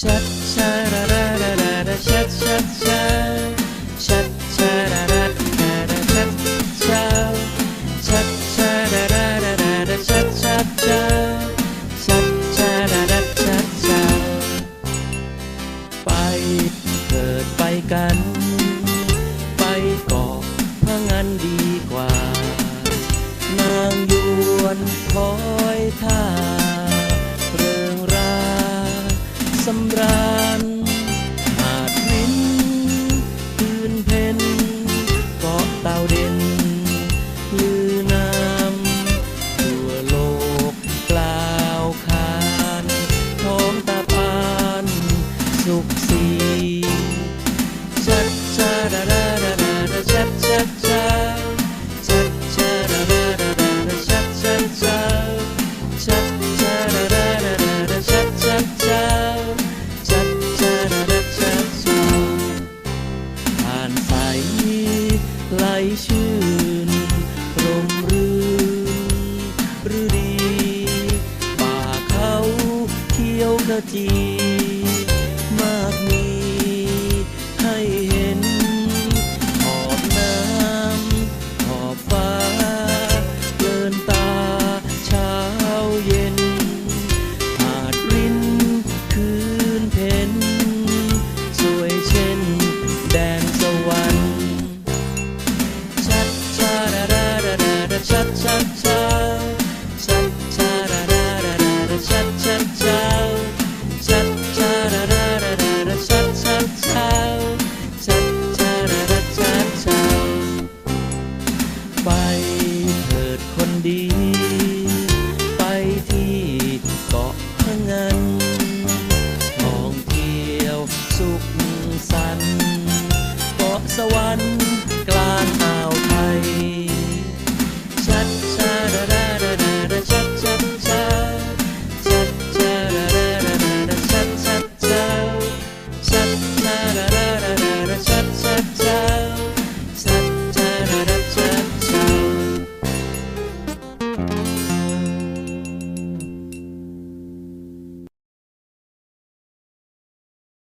ชัดชาดาดาดาดาดาชัดชัดชาชัดชาดาดาดาดาชัดชาชัดชาดาดาดาดาดาชัดชัดชาชัดชาดาดาชัดชาไปเกิดไปกัน ไปเกาะพะงันดีกว่า นางยวนคอยท่า สำราญหาดรินคืนเพนเกาะเต่าเด่นลือน้ำทั่วโลกกล่าวขานท้องตาปานสุขสี ไหลชื่นรมรื่นรื่ดี ป่าเขาเขียวขจี ดคนดี ไปที่เกาะพะงันมองเที่ยวสุขสันต์เกาะสวรรค์กลางอ่าวไทย ชัดชาดาดาดาดาชัดชัดชาชัดชาดาดาดาชัดชัดชาชัดชาดาดา